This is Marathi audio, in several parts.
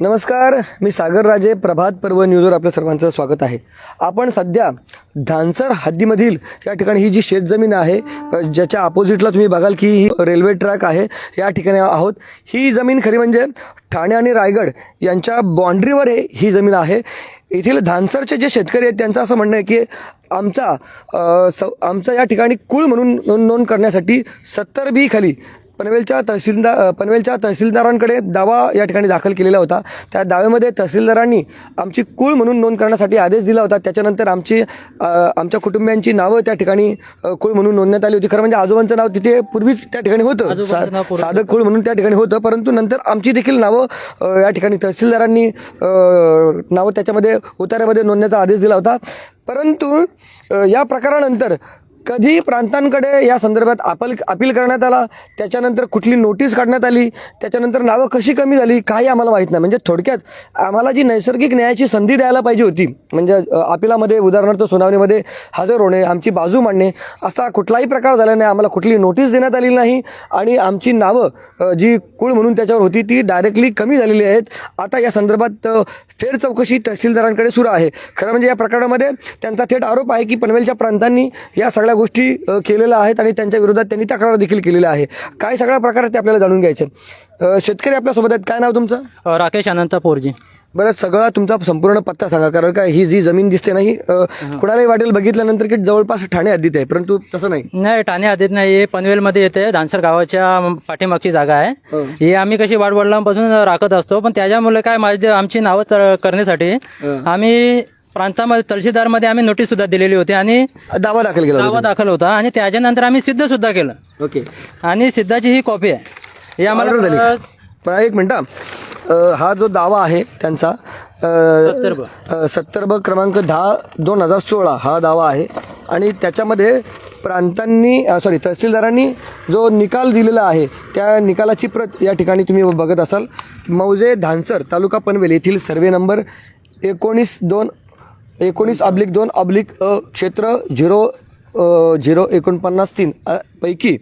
नमस्कार मी सागर राजे प्रभात पर्व न्यूजवर आपल्या सर्वांचं स्वागत आहे. आपण सध्या धानसर हद्दीमधील या ठिकाणी ही जी शेतजमीन आहे ज्याच्या अपोजिटला तुम्ही बघाल की ही रेल्वे ट्रॅक आहे. या ठिकाणी आहोत. ही जमीन खरी म्हणजे ठाणे आणि रायगड यांच्या बाँड्रीवर हे ही जमीन आहे. येथील धानसरचे जे शेतकरी आहेत त्यांचं असं म्हणणं आहे की आमचा स आमचा या ठिकाणी कुळ म्हणून नोंद नोंद करण्यासाठी सत्तर बी खाली पनवेलच्या तहसीलदार पनवेलच्या तहसीलदारांकडे दावा या ठिकाणी दाखल केलेला होता. त्या दाव्यामध्ये तहसीलदारांनी आमची कुळ म्हणून नोंद करण्यासाठी आदेश दिला होता. त्याच्यानंतर आमची आमच्या कुटुंबियांची नावं त्या ठिकाणी कुळ म्हणून नोंदण्यात आली होती. खरं म्हणजे आजोबांचं नाव तिथे पूर्वीच त्या ठिकाणी होतं. साधं कुळ म्हणून त्या ठिकाणी होतं. परंतु नंतर आमची देखील नावं या ठिकाणी तहसीलदारांनी नावं त्याच्यामध्ये उतार्यामध्ये नोंदण्याचा आदेश दिला होता. परंतु या प्रकारानंतर कधी प्रांतांकडे या संदर्भात अपल अपील करण्यात आला त्याच्यानंतर कुठली नोटीस काढण्यात आली त्याच्यानंतर नावं कशी कमी झाली काही आम्हाला माहीत नाही. म्हणजे थोडक्यात आम्हाला जी नैसर्गिक न्यायाची संधी द्यायला पाहिजे होती म्हणजे अपिलामध्ये उदाहरणार्थ सुनावणीमध्ये हजर होणे आमची बाजू मांडणे असा कुठलाही प्रकार झाला नाही आम्हाला कुठली नोटीस देण्यात आली नाही आणि आमची नावं जी कुळ म्हणून त्याच्यावर होती ती डायरेक्टली कमी झालेली आहेत. आता या संदर्भात फेर चौकशी तहसीलदारांकडे सुरू आहे. खरं म्हणजे या प्रकरणामध्ये त्यांचा थेट आरोप आहे की पनवेलच्या प्रांतांनी या सगळ्या गोष्टी केलेल्या आहेत आणि त्यांच्या विरोधात त्यांनी तक्रार देखील केलेल्या आहे. काय सगळ्या प्रकार आहेत ते आपल्याला जाणून घ्यायचे शेतकरी आपल्यासोबत आहेत. काय नाव तुमचं? राकेश अनंत पोरजी. बरं सगळा तुमचा संपूर्ण पत्ता सांगा कारण काय ही जी जमीन दिसते ना ही अ, कुणालाही वाटेल बघितल्यानंतर की जवळपास ठाणे हद्दीत आहे परंतु तसं नाही. नाही ठाणे आधीत नाही. हे पनवेलमध्ये येते धानसर गावाच्या पाठीमागची जागा आहे. हो. ही आम्ही कशी वाडवडिलांपासून राखत असतो पण त्याच्यामुळे काय माझी आमची नावं करण्यासाठी. आम्ही प्रांतामध्ये तहसीलदारमध्ये आम्ही नोटीस सुद्धा दिलेली होती आणि दावा दाखल केला दावा दाखल होता आणि त्याच्यानंतर आम्ही सिद्ध सुद्धा केलं ओके आणि सिद्धाची ही कॉपी आहे ही Order आम्हाला. पण एक मिनिट हा. हा जो दावा आहे त्यांचा सत्तर ब. सत्तर ब क्रमांक दहा दोन हजार सोळा हा दावा आहे आणि त्याच्यामध्ये प्रांतांनी सॉरी तहसीलदारांनी जो निकाल दिलेला आहे त्या निकालाची प्रत या ठिकाणी तुम्ही बघत असाल मौजे धानसर तालुका पनवेल येथील सर्वे नंबर एकोणीस दोन एकोणीस अब्लिक दोन अब्लिक क्षेत्र झिरो झिरो एकोणपन्नास तीन पैकी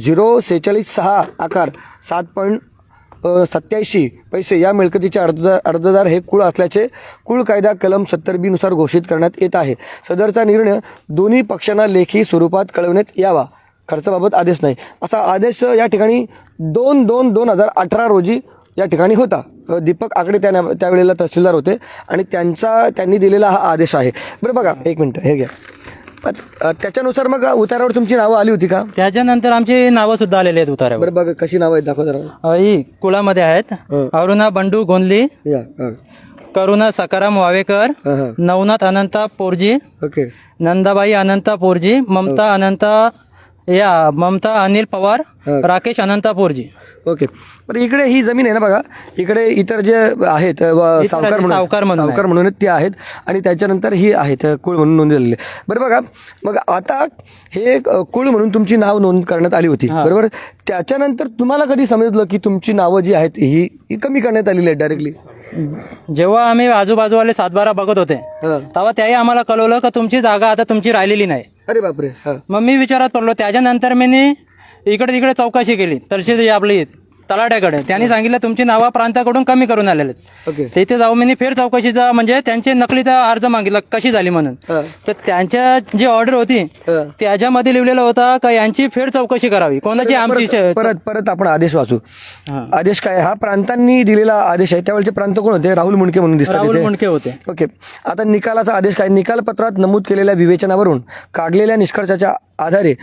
झिरो सेहेचाळीस सहा आकार सात पॉईंट सत्याऐंशी पैसे या मिळकतीचे अर्जदार अर्जदार हे कुळ असल्याचे कुळ कायदा कलम सत्तर बी नुसार घोषित करण्यात येत आहे. सदरचा निर्णय दोन्ही पक्षांना लेखी स्वरूपात कळवण्यात यावा. खर्चाबाबत आदेश नाही. असा आदेश या ठिकाणी दोन दोन दोन हजार अठरा रोजी या ठिकाणी होता. दीपक आकडे त्या त्यावेळेला तहसीलदार होते आणि त्यांचा त्यांनी दिलेला हा आदेश आहे. बरं बघा एक मिनटं हे घ्या. त्याच्यानुसार मग उतारावर तुमची नावं आली होती का? त्याच्यानंतर आमची नावं सुद्धा आलेली आहेत उतार्यावर बरं बघा कशी नावं आहेत दाखवा जरा. ही कुळामध्ये आहेत. अरुणा बंडू गोंदली करुणा सकाराम वावेकर नवनाथ अनंता पोरजी ओके. नंदाबाई अनंता पोरजी ममता अनंता या ममता अनिल पवार. राकेश अनंता पोरजी. ओके. बरं इकडे ही जमीन आहे ना बघा. इकडे इतर जे आहेत अ, व- इतर सावकार म्हणून सावकार म्हणून. सावकार म्हणून ते आहेत. आणि त्याच्यानंतर ही आहेत कुळ म्हणून नोंद झालेली आहे. बरं बघा. मग आता हे अ, कुळ म्हणून तुमची नाव नोंद करण्यात आली होती. हा. बरोबर? त्याच्यानंतर तुम्हाला कधी समजलं की तुमची नावं जी आहेत ही ही कमी करण्यात आलेली आहेत डायरेक्टली जेव्हा आम्ही आजूबाजूवाले सातबारा बघत होते तेव्हा त्याही आम्हाला कळवलं का तुमची जागा आता तुमची राहिलेली नाही. अरे बापरे हा. मग मी विचारात पडलो त्याच्यानंतर मी इकडे तिकडे चौकशी केली. तहसील आपली तलाट्याकडे त्यांनी सांगितलं तुमची नावा प्रांताकडून कमी करून आलेले आहेत. तिथे जाऊन मी फेर चौकशीचा म्हणजे त्यांचे नकलीचा अर्ज मागितला कशी झाली म्हणून. तर त्यांच्या जी ऑर्डर होती. त्याच्यामध्ये लिहिलेलं होतं का यांची फेर चौकशी करावी. कोणाची आमची परत परत आपण आदेश वाचू. आदेश काय? हा प्रांतांनी दिलेला आदेश आहे. त्यावेळेचे प्रांत कोण होते? राहुल मुंडके म्हणून दिसतात राहुल. मुंडके होते. ओके. आता निकालाचा आदेश काय? निकाल पत्रात नमूद केलेल्या विवेचनावरून काढलेल्या निष्कर्षाच्या आधारे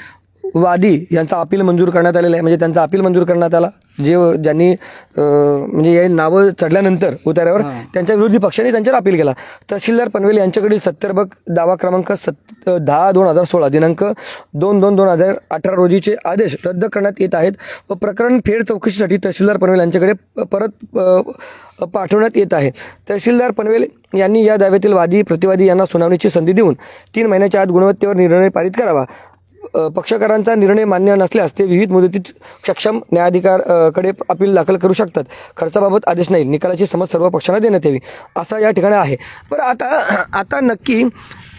वादी यांचा अपील मंजूर करण्यात आलेला आहे. म्हणजे त्यांचा अपील मंजूर करण्यात आला. जे ज्यांनी म्हणजे हे नावं चढल्यानंतर उतार्यावर. त्यांच्या विरोधी पक्षाने त्यांच्यावर अपील केला. तहसीलदार पनवेल यांच्याकडील सत्तर बग दावा क्रमांक सत दहा दोन हजार सोळा दिनांक दोन दोन दोन हजार अठरा रोजीचे आदेश रद्द करण्यात येत आहेत व प्रकरण फेर चौकशीसाठी तहसीलदार पनवेल यांच्याकडे परत पाठवण्यात येत आहे. तहसीलदार पनवेल यांनी या दाव्यातील वादी प्रतिवादी यांना सुनावणीची संधी देऊन तीन महिन्याच्या आत गुणवत्तेवर निर्णय पारित करावा. पक्षकारांचा निर्णय मान्य नसल्यास ते विविध मुदतीत सक्षम न्यायाधिकारकडे अपील दाखल करू शकतात. खर्चाबाबत आदेश नाही. निकालाची समज सर्व पक्षांना देण्यात यावी असा या ठिकाणी आहे. पण आता आता नक्की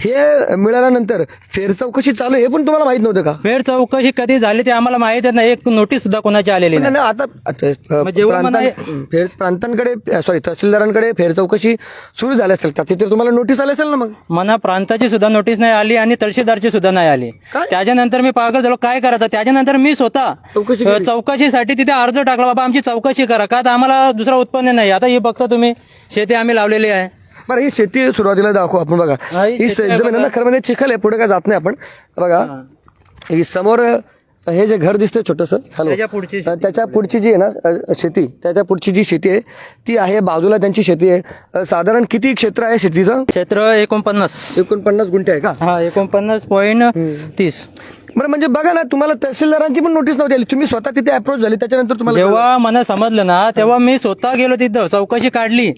हे मिळाल्यानंतर फेरचौकशी चालू आहे हे पण तुम्हाला माहीत नव्हतं का? फेर चौकशी कधी झाली ते आम्हाला माहितच नाही. एक नोटीस सुद्धा कोणाची आलेली नाही, नाही. नाही, आता आता, अ, मग जेव्हा प्रांतां- म्हणा- फेर प्रांतांकडे सॉरी तहसीलदारांकडे फेर चौकशी सुरू झाली असेल त्याची तर तुम्हाला नोटीस आली असेल ना मग? मना प्रांताची सुद्धा नोटीस नाही आली आणि तहसीलदारची सुद्धा नाही आली. काय? त्याच्यानंतर मी पागल झालो. काय करायचं? त्याच्यानंतर मी स्वतः चौकशी अ, केली? चौकशीसाठी तिथे अर्ज टाकला. बाबा आमची चौकशी करा. का तर आम्हाला दुसरं उत्पन्न नाही. आता ही बघता तुम्ही शेती आम्ही लावलेली आहे. बरं ही शेती सुरुवातीला दाखवू आपण बघा. हा, ही ही शेती आहे जमीन आहे ना खरं म्हणजे चिखल आहे पुढे काय जात नाही आपण. बघा. ही. समोर अ, हे जे घर दिसतंय छोटस हॅलो त्याच्या पुढची अ, त्याच्या पुढची जी आहे ना अ, शेती त्याच्या पुढची जी शेती आहे ती आहे बाजूला त्यांची शेती आहे. अ, साधारण किती क्षेत्र आहे शेतीचं? क्षेत्र एकोणपन्नास. एकोणपन्नास गुंठे आहे का? हा एकोणपन्नास पॉईंट तीस. बरं म्हणजे बघा ना तुम्हाला तहसीलदारांची पण नोटीस नव्हती आली. तुम्ही स्वतः तिथे अप्रोच झाली त्याच्यानंतर तुम्हाला जेव्हा मला समजलं ना तेव्हा मी स्वतः गेलो तिथं चौकशी काढली.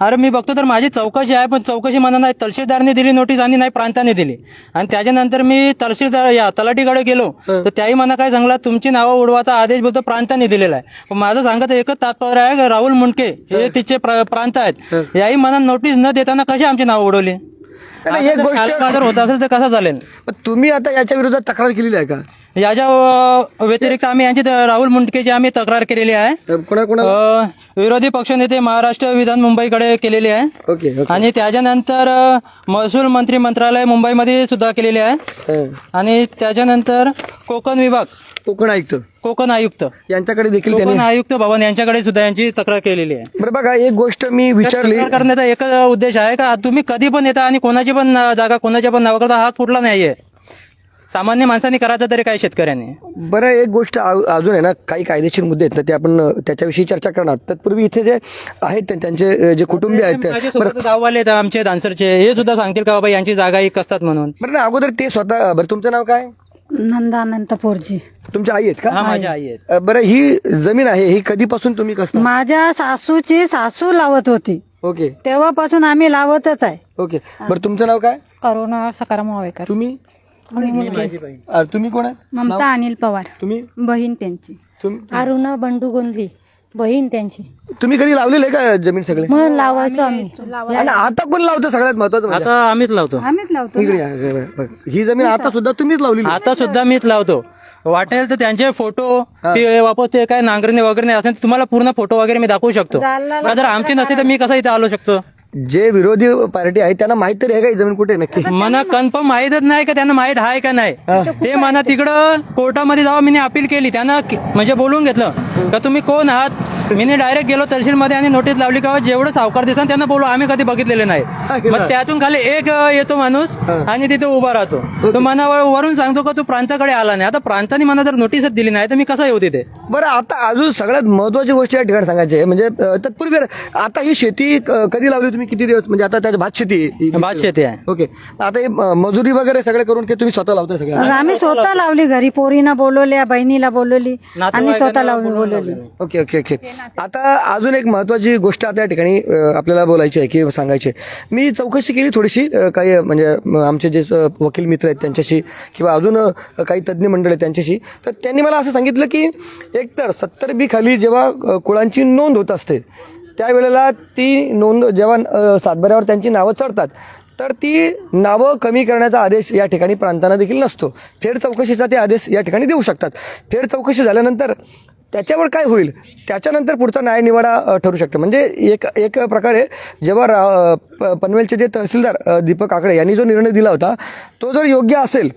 अरे मी बघतो तर माझी चौकशी आहे पण चौकशी मला नाही तहसीलदारने दिली नोटीस आणि नाही प्रांताने दिली. आणि त्याच्यानंतर मी तहसीलदार या तलाठीकडे गेलो. तर त्याही मला काय सांगला तुमची नावं उडवाचा आदेश बोलतो प्रांताने दिलेला आहे. पण माझं सांगत एकच तात्पर्य आहे की राहुल मुंडके हे तिचे प्र- प्रांत. आहेत. याही मला नोटीस न देताना कशी आमची नावं उडवली? नाही, एक गोष्ट- होत असेल तर कसं चालेल? पण तुम्ही आता याच्या विरोधात तक्रार केलेली आहे का? याच्या अ, व्यतिरिक्त आम्ही यांची त- राहुल मुंडकेची आम्ही तक्रार केलेली आहे. कोणा कोणा अ, विरोधी पक्षनेते महाराष्ट्र विधान मुंबईकडे केलेली आहे. Okay okay. आणि त्याच्यानंतर अ, महसूल मंत्री मंत्रालय मुंबईमध्ये सुद्धा केलेले आहे. हं. आणि त्याच्यानंतर कोकण विभाग कोकण आयुक्त. कोकण आयुक्त. यांच्याकडे देखील कोकण त्यांनी आयुक्त भवन यांच्याकडे सुद्धा यांची तक्रार केलेली आहे. बरं बघा एक गोष्ट मी विचारली तक्रार करण्याचा एकच उद्देश आहे का? तुम्ही कधी पण येता आणि कोणाची पण अ, जागा कोणाच्या पण नावा करता हा कुठला नाहीये. सामान्य माणसाने करायचं तरी काय शेतकऱ्यांनी? बरं एक गोष्ट आ- अजून आहे ना काही कायदेशीर मुद्दे आहेत ना ते आपण अ, त्याच्याविषयी चर्चा करणार. तत्पूर्वी इथे जे आहेत त्यांचे अ, जे कुटुंबीय आहेत ते- बरं गाववाले आहेत आमचे दानसरचे हे सुद्धा सांगतील का बाबा यांची जागा एक असतात म्हणून? बरं ना अगोदर ते स्वतः बरं तुमचं नाव काय? नंदानंत पोरजी. तुमच्या आई आहेत का? हा माझ्या आई आहेत. अ, बरं ही जमीन आहे ही कधीपासून तुम्ही कसं माझ्या सासूची सासू लावत होती. ओके. तेव्हापासून आम्ही लावतच आहे. ओके. बरं तुमचं नाव काय? करुणा सकाराम वावेकर. तुम्ही? अ, तुम्ही कोण आहे? ममता अनिल पवार. तुम्ही? बहीण त्यांची. तुम- अरुणा बंडू गोंदली. बहीण त्यांची. तुम्ही कधी लावलेलं आहे का जमीन सगळे? मग लावायचो आम्ही. आणि आता कोण लावतं सगळ्यात महत्वाचं म्हणजे? आता आम्हीच लावतो. आम्हीच लावतो इकडे या, इकडे या. बघ, ही जमीन आता सुद्धा तुम्हीच लावलेली आता सुद्धा मीच लावतो. वाटेल तर त्यांचे फोटो ते वापस ते काय नांगरणे वगैरे असेल तर तुम्हाला पूर्ण फोटो वगैरे मी दाखवू शकतो. जर आमची नसती तर मी कसं इथे आलो शकतो? जे विरोधी पार्टी आहे त्यांना माहीत तरी आहे का ही जमीन कुठे आहे नक्की? मला कन्फर्म माहीतच नाही का? त्यांना माहीत आहे का नाही? ते मला तिकडं कोर्टामध्ये जावं मी अपील केली. त्यांना कि- म्हणजे बोलून घेतलं. का तुम्ही कोण आहात? मी डायरेक्ट गेलो तहसीलमध्ये आणि नोटीस लावली का? जेवढं सावकार दिसतात त्यांना बोलू आम्ही कधी बघितलेले नाही. मग त्यातून खाली एक अ, येतो माणूस आणि तिथे उभा राहतो. तो मनावर वरून सांगतो का तू प्रांताकडे आला नाही. आता प्रांताने मला जर नोटीसच दिली नाही तर मी कसा येऊ तिथे? बरं आता अजून सगळ्यात महत्वाची गोष्ट या ठिकाणी सांगायची आहे. म्हणजे अं, तत्पूर्वी आता ही शेती क- कधी लावली तुम्ही किती दिवस म्हणजे आता त्याची भात शेती आहे. भात शेती आहे. ओके. आता हे म- मजुरी वगैरे सगळे करून की तुम्ही स्वतः लावताय सगळं? आम्ही स्वतः लावली घरी. पोरीना बोलवल्या बहिणीला बोलवली. आणि स्वतः लावली बोलवली. Okay okay okay. आता अजून एक महत्वाची गोष्ट आता या ठिकाणी अं, आपल्याला बोलायची आहे की सांगायची आहे. मी चौकशी केली थोडीशी अं, काही म्हणजे म, आमचे जे स- वकील मित्र आहेत त्यांच्याशी किंवा अजून अं, काही तज्ज्ञ मंडळ आहेत त्यांच्याशी. तर त्यांनी मला असं सांगितलं की एकतर सत्तर बी खाली जेव्हा कुळांची नोंद होत असते त्यावेळेला ती नोंद जेव्हा सातबाऱ्यावर त्यांची नावं चढतात तर ती नावं कमी करण्याचा आदेश या ठिकाणी प्रांतांना देखील नसतो. फेर चौकशीचा ते आदेश या ठिकाणी देऊ शकतात. फेर चौकशी झाल्यानंतर त्याच्यावर काय होईल? त्याच्यानंतर पुढचा न्यायनिवाडा ठरू शकतो. म्हणजे एक एक प्रकारे जेव्हा रा प- पनवेलचे जे तहसीलदार दीपक काकडे यांनी जो निर्णय दिला होता तो जर योग्य असेल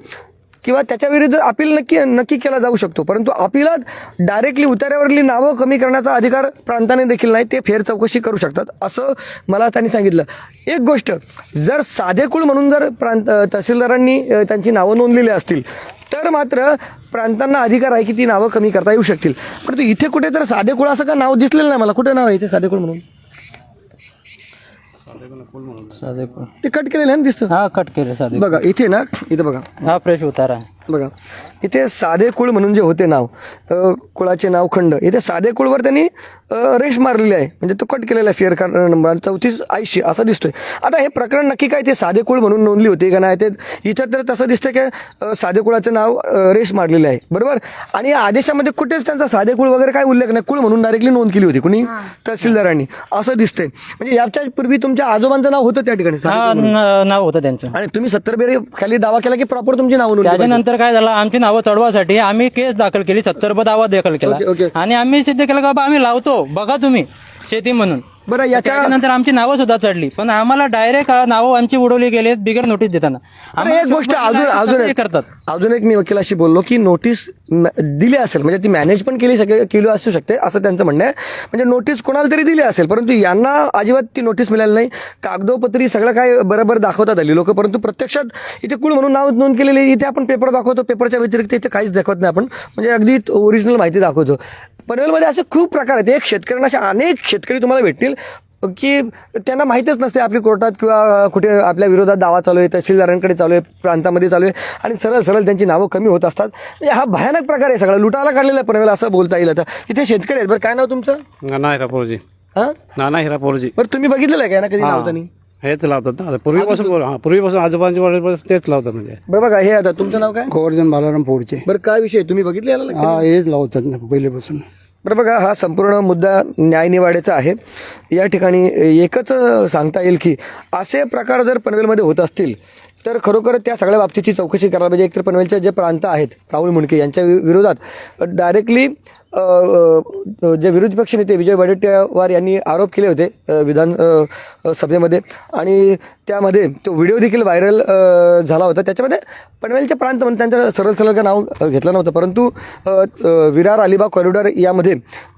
किंवा त्याच्याविरुद्ध अपील नक्की नक्की केला जाऊ शकतो. परंतु अपिलात डायरेक्टली उतार्यावरली नावं कमी करण्याचा अधिकार प्रांताने देखील नाही ते फेर चौकशी करू शकतात. असं मला त्यांनी सांगितलं. एक गोष्ट जर साधेकुळ म्हणून जर प्रांत तहसीलदारांनी त्यांची नावं नोंदलेली असतील तर मात्र प्रांतांना अधिकार आहे की ती नावं कमी करता येऊ शकतील. परंतु इथे कुठे तर साधेकुळ असं का नाव दिसलेलं नाही? मला कुठे नाव आहे इथे साधेकुळ म्हणून? ते कट केलेलं आहे ना दिसतं? हा कट केले साधे बघा इथे ना इथं बघा. हा फ्रेश उतारा बघा. इथे साधे कुळ म्हणून जे होते नाव कुळाचे नाव खंड इथे साधे कुळवर त्यांनी रेष मारलेली आहे. म्हणजे तो कट केलेला आहे फेअर कार नंबर चौतीस ऐंशी असं दिसतोय. आता हे प्रकरण नक्की काय ते साधे कुळ म्हणून नोंदली होती का नाही ते इथं तर तसं दिसतं की साधे कुळाचं नाव रेष मारलेलं आहे. बरोबर? आणि या आदेशामध्ये कुठेच त्यांचा साधे कुळ वगैरे काय उल्लेख नाही. कुळ म्हणून डायरेक्टली नोंद केली होती कुणी? तहसीलदारांनी. असं दिसतंय. म्हणजे याच्या पूर्वी तुमच्या आजोबांचं नाव होतं त्या ठिकाणी नाव होतं त्यांचं. आणि तुम्ही सत्तर बेरी खाली दावा केला की प्रॉपर तुमची नाव नोंदली पाहिजे. त्याच्यानंतर काय झालं आमची नावं चढवासाठी आम्ही केस दाखल केली सत्तर दावा दाखल. केला. आणि आम्ही सिद्ध केलं का बा आम्ही लावतो. बघा तुम्ही. शेती म्हणून. बरं याच्या त्याच्यानंतर आमची नावं सुद्धा चढली. पण आम्हाला डायरेक्ट नावं आमची उडवली गेली बिगर नोटीस देताना. अरे आम्हाला एक गोष्ट अजून अजून एक करतात. अजून एक मी वकिलाशी बोललो की नोटीस दिली असेल म्हणजे ती मॅनेज पण केली शके केली असू शकते असं त्यांचं म्हणणं आहे. म्हणजे नोटीस कोणाला तरी दिली असेल परंतु यांना अजिबात ती नोटीस मिळाली नाही. कागदोपत्री सगळं काय बरोबर दाखवतात आली लोक परंतु प्रत्यक्षात इथे कुळ म्हणून नाव नोंद केलेली. इथे आपण पेपर दाखवतो पेपरच्या व्यतिरिक्त इथे काहीच दाखवत नाही आपण. म्हणजे अगदी ओरिजिनल माहिती दाखवतो. पनवेलमध्ये असे खूप प्रकार आहेत. एक शेतकऱ्यांना असे अनेक शेतकरी तुम्हाला भेटतील की त्यांना माहीतच नसते आपली कोर्टात किंवा कुठे आपल्या विरोधात दावा चालू आहे तहसीलदारांकडे चालू आहे प्रांतामध्ये चालू आहे आणि सरळ सरळ त्यांची नावं कमी होत असतात. म्हणजे हा भयानक प्रकार आहे सगळा. लुटाला काढलेला पनवेल असं बोलता येईल आता. इथे शेतकरी आहेत बरं. काय नाव तुमचं? नाना हिरापोरजी. हां? नाना हिरापोरजी. बरं तुम्ही बघितलेलं आहे का ना कधी नाव त्यांनी? हेच लावतात ना. आता पूर्वीपासून बोल- हा पूर्वीपासून आजोबांच्या वडीलपासून तेच लावतात म्हणजे. बरं बघा हे आता तुमचं नाव काय? गोवर्धन बालाराम पोरचे. बरं काय विषय? तुम्ही बघितले याला? हा हेच लावतात ना पहिलेपासून. बरं बघा हा संपूर्ण मुद्दा न्यायनिवाड्याचा आहे. या ठिकाणी एकच सांगता येईल की असे प्रकार जर पनवेलमध्ये होत असतील तर खरोखर त्या सगळ्या बाबतीची चौकशी करायला पाहिजे. एकतर पनवेलचे जे प्रांत आहेत राहुल मुंडके यांच्या वि- विरोधात डायरेक्टली जे विरोधी पक्ष नेते विजय वडेट्टीवार यांनी आरोप केले होते विधान सभेमध्ये. आणि त्यामध्ये तो व्हिडिओ देखील व्हायरल झाला होता. त्याच्यामध्ये पनवेलचे प्रांत म्हणून त्यांचं सरळ सरळ नाव घेतलं नव्हतं. परंतु विरार अलिबाग कॉरिडॉर यामध्ये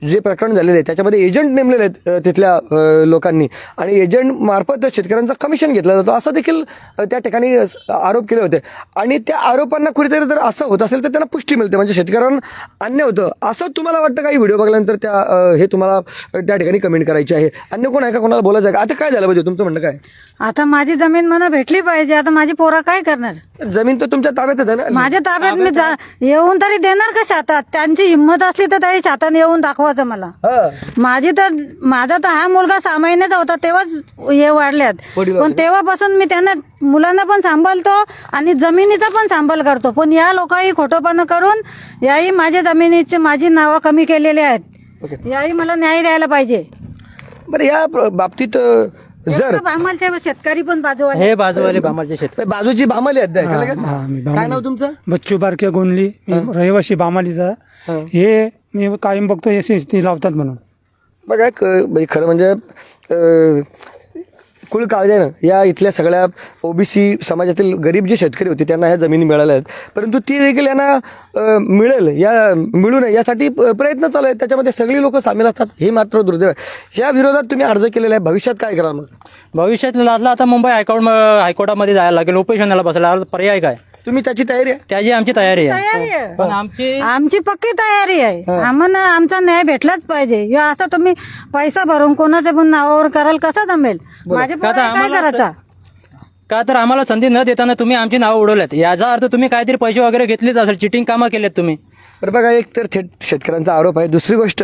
जे प्रकरण झालेले आहे त्याच्यामध्ये एजंट नेमलेले आहेत तिथल्या लोकांनी. आणि एजंट मार्फत शेतकऱ्यांचं कमिशन घेतलं जातं. असं देखील त्या ठिकाणी आरोप केले होते. आणि त्या आरोपांना कुठेतरी जर असं होत असेल तर त्यांना पुष्टी मिळते. म्हणजे शेतकऱ्यांना अन्य होतं. असं तुम्ही तुम्हाला वाटतं काही व्हिडिओ बघल्यानंतर त्या हे तुम्हाला त्या ठिकाणी कमेंट करायची आहे? अन्य कोण आहे का? कोणाला बोलायचं आहे का? आता काय झालं पाहिजे? तुमचं म्हणणं काय? आता माझी जमीन मला भेटली पाहिजे. आता माझी पोरं काय करणार? जमीन तर तुमच्या ताब्यातच आहे ना? माझ्या ताब्यात मी जा- येऊन तरी देणार का शेतात? त्यांची हिंमत असली तर त्याही शेतात येऊन दाखवायचं मला. हा. माझी तर माझा तर हा मुलगा सहा महिन्याचा होता तेव्हाच हे वाढल्यात. पण तेव्हापासून मी त्यांना मुलांना पण सांभाळतो आणि जमिनीचा पण सांभाळ करतो. पण या लोकांनी खोटोपणा करून याही माझ्या जमिनीची माझी नावं कमी केलेली आहेत. ओके. याही मला न्याय द्यायला पाहिजे. बरं या प्र- बाबतीत अ, जर आम्हाला शेतकरी पण बाजू हे बाजूवाले बामाचे शेत बाजूची भामाली आहेत का? लगेच? काय नाव तुमचं? बच्चू बारके गोंदली मी रहिवासी बामालीचा. हा. हे मी कायम बघतो एस एस टी लावतात म्हणून. बघा क- म्हणजे खरं म्हणजे अ, कुल कायद्यानं या इथल्या सगळ्या ओबीसी समाजातील गरीब जे शेतकरी होते त्यांना ह्या जमिनी मिळाल्या आहेत. परंतु ती देखील यांना मिळेल या मिळू नये यासाठी प- प्रयत्न चालू आहेत. त्याच्यामध्ये सगळी लोक सामील असतात हे मात्र दुर्दैव आहे. या विरोधात तुम्ही अर्ज केलेला आहे. भविष्यात काय करा मग? भविष्यात लादला आता मुंबई हायकोर्ट हायकोर्टामध्ये जायला लागेल उपोषणाला बसायला पर्याय काय? तुम्ही त्याची तयारी आहे? त्याची आमची तयारी आहे. तयारी आहे. पण आमची आमची पक्की तयारी आहे. आम्हाला आमचा न्याय भेटलाच पाहिजे. ह्यो असं तुम्ही पैसा भरून कोणाच्या पण नावावर कराल कसं जमेल? माझे का तर पोरं काय आम्हाला करायचा? का तर आम्हाला संधी न देताना तुम्ही आमची नावं उडवल्यात. याचा अर्थ तुम्ही काहीतरी पैसे वगैरे घेतलेच असेल चिटिंग कामं केलेत तुम्ही. बरं बघा एक तर थेट शेतकऱ्यांचा आरोप आहे. दुसरी गोष्ट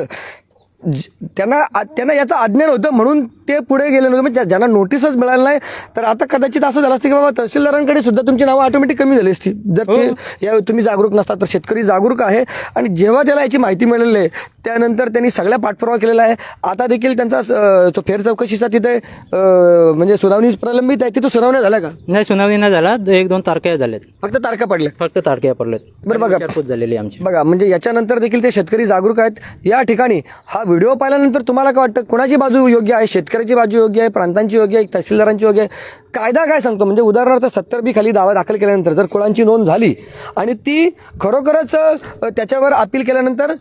त्यांना त्यांना याचं अज्ञान होतं म्हणून ते पुढे गेले नव्हते. म्हणजे ज्या- ज्यांना नोटीसच मिळाली नाही तर आता कदाचित असं झालं असतं की बाबा तहसीलदारांकडे सुद्धा तुमची नावं ऑटोमॅटिक कमी झाली असती. जर ते या तुम्ही जागरूक नसतात तर शेतकरी जागरूक आहे. आणि जेव्हा त्याला याची माहिती मिळालेली आहे त्यानंतर त्यांनी सगळ्या पाठपुरावा केलेला आहे. आता देखील त्यांचा तो फेर चौकशीचा तिथे म्हणजे सुनावणी प्रलंबित आहे. तिथं सुनावण्या झाल्या का? नाही सुनावणी नाही झाला एक दोन तारख्या झाल्यात. फक्त तारखा पडल्या? फक्त तारख्या पडल्यात. बरं बघा. झालेली आमची. बघा म्हणजे याच्यानंतर देखील ते शेतकरी जागरूक आहेत. या ठिकाणी हा व्हिडिओ पाहिल्यानंतर तुम्हाला काय वाटतं? कोणाची बाजू योग्य आहे? शेतकऱ्याची बाजू योग्य आहे? प्रांतांची योग्य आहे? तहसीलदारांची योग्य आहे? कायदा काय सांगतो? म्हणजे उदाहरणार्थ सत्तर बी खाली दावा दाखल केल्यानंतर जर कुळांची नोंद झाली आणि ती खरोखरच त्याच्यावर अपील केल्यानंतर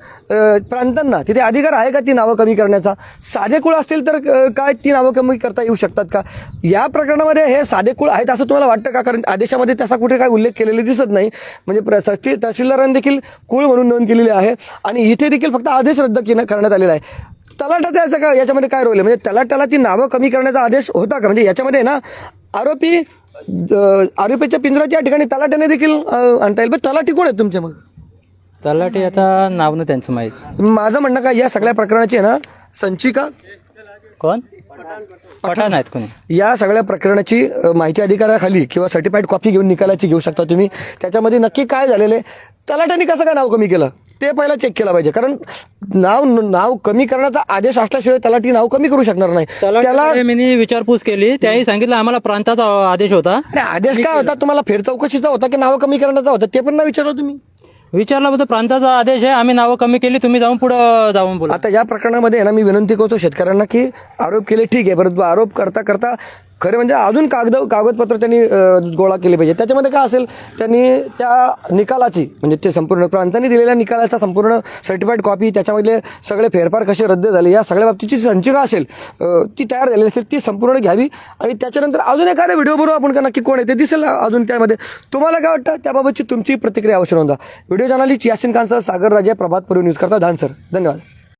प्रांतांना तिथे अधिकार आहे का ती नावं कमी करण्याचा? साधे कुळ असतील तर काय ती नावं कमी करता येऊ शकतात का? या प्रकरणामध्ये हे साधे कुळ आहेत असं तुम्हाला वाटतं का? कारण आदेशामध्ये त्याचा कुठे काय उल्लेख केलेला दिसत नाही. म्हणजे प्र- तहसील तहसीलदारांनी देखील कुळ म्हणून नोंद केलेली आहे आणि इथे देखील फक्त आदेश रद्द केलं करण्यात आलेला आहे. तलाटाचा याचा का? याच्यामध्ये काय रोल आहे? म्हणजे तलाटाला ती नावं कमी करण्याचा आदेश होता का? म्हणजे याच्यामध्ये ना आरोपी आरोपीच्या पिंजराच्या ठिकाणी तलाट्याने देखील आणता येईल. पण तलाठी कोण आहेत तुमचे मग? तलाठी आता नाव ना त्यांचं माहीत. माझं म्हणणं काय या सगळ्या प्रकरणाची आहे ना संचिका? कोण? पठाण आहेत कोणी? या सगळ्या प्रकरणाची माहिती अधिकाराखाली किंवा सर्टिफाईड कॉपी घेऊन निकालाची घेऊ शकता तुम्ही. त्याच्यामध्ये नक्की काय झालेलं आहे? तलाट्याने कसं काय नाव कमी केलं? ते पहिला चेक केलं पाहिजे. कारण नाव नाव कमी करण्याचा आदेश असल्याशिवाय तलाठी नाव कमी करू शकणार नाही. त्याला मी विचारपूस केली. त्याही सांगितलं आम्हाला प्रांताचा आदेश होता. आदेश काय होता? तुम्हाला फेर चौकशीचा होता की नाव कमी करण्याचा होता? ते पण नाही विचारलं तुम्ही. विचारलं होतं प्रांताचा आदेश आहे आम्ही नावं कमी केली तुम्ही जाऊन पुढं जाऊन बोला. आता या प्रकरणामध्ये ना मी विनंती करतो शेतकऱ्यांना की आरोप केले ठीक आहे परंतु आरोप करता करता खरे म्हणजे अजून कागद कागदपत्र त्यांनी गोळा केले पाहिजे. त्याच्यामध्ये काय असेल त्यांनी त्या निकालाची म्हणजे ते संपूर्ण प्रांतांनी दिलेल्या निकालाचा संपूर्ण सर्टिफाईड कॉपी त्याच्यामधले सगळे फेरफार कसे रद्द झाले या सगळ्या बाबतीची संचिका असेल ती तयार झालेली असेल ती संपूर्ण घ्यावी. आणि त्याच्यानंतर अजून एखादा व्हिडिओ बनवू आपण का नक्की कोण आहे ते दिसेल अजून त्यामध्ये. तुम्हाला काय वाटतं? त्याबाबतची तुमची प्रतिक्रिया अवश्य नोंदा video journalist Yasin Khan sir Sagar Raje प्रभात पूर्व न्यूज करता धान सर. धन्यवाद.